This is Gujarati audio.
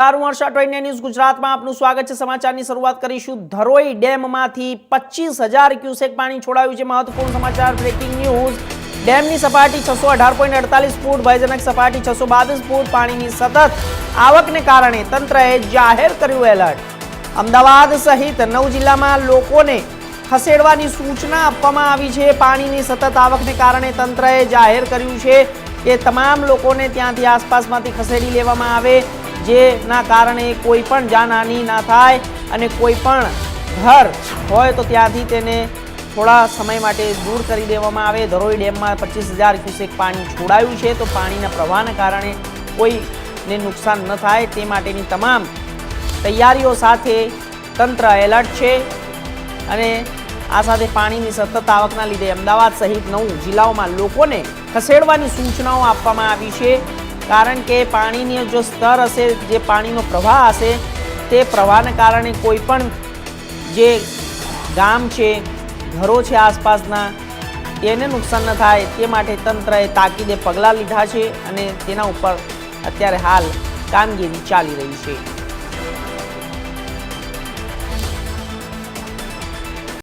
સારું હર્ષા ગુજરાતમાં આપનું સ્વાગત સમાચારની શરૂઆત કરીશું. ધરોઈ ડેમમાંથી પચીસ હજાર ક્યુસેક પાણી છોડાયું છે મહત્વપૂર્ણ સમાચાર. Breaking news. ડેમની સપાટી છસો અઢાર પોઈન્ટ અડતાલીસ ફૂટ, ભયજનક સપાટી છસો બાવીસ ફૂટ. પાણીની સતત આવકને કારણે તંત્રએ જાહેર કર્યું એલર્ટ. અમદાવાદ સહિત નવ જિલ્લામાં લોકોને ખસેડવાની સૂચના આપવામાં આવી છે. પાણીની સતત આવકને કારણે તંત્રએ જાહેર કર્યું છે કે તમામ લોકોને ત્યાંથી આસપાસમાંથી ખસેડી લેવામાં આવે. જેના કારણે કોઈ પણ જાનહાનિ ના થાય અને કોઈ પણ ઘર હોય તો ત્યાંથી તેને થોડા સમય માટે દૂર કરી દેવામાં આવે. ધરોઈ ડેમમાં પચીસ હજાર ક્યુસેક પાણી છોડાયું છે તો પાણીના પ્રવાહના કારણે કોઈને નુકસાન ન થાય. તે માટેની તમામ તૈયારીઓ સાથે તંત્ર એલર્ટ છે અને આ સાથે પાણીની સતત આવકના લીધે અમદાવાદ સહિત નવ જિલ્લાઓમાં લોકોને ખસેડવાની સૂચનાઓ આપવામાં આવી છે. કારણ કે પાણીની જો સ્તર હશે, જે પાણીનો પ્રવાહ હશે, તે પ્રવાહને કારણે કોઈ પણ જે ગામ છે, ઘરો છે આસપાસના તેને નુકસાન ન થાય. તે માટે તંત્રએ તાકીદે પગલાં લીધા છે અને તેના ઉપર અત્યારે હાલ કામગીરી ચાલી રહી છે.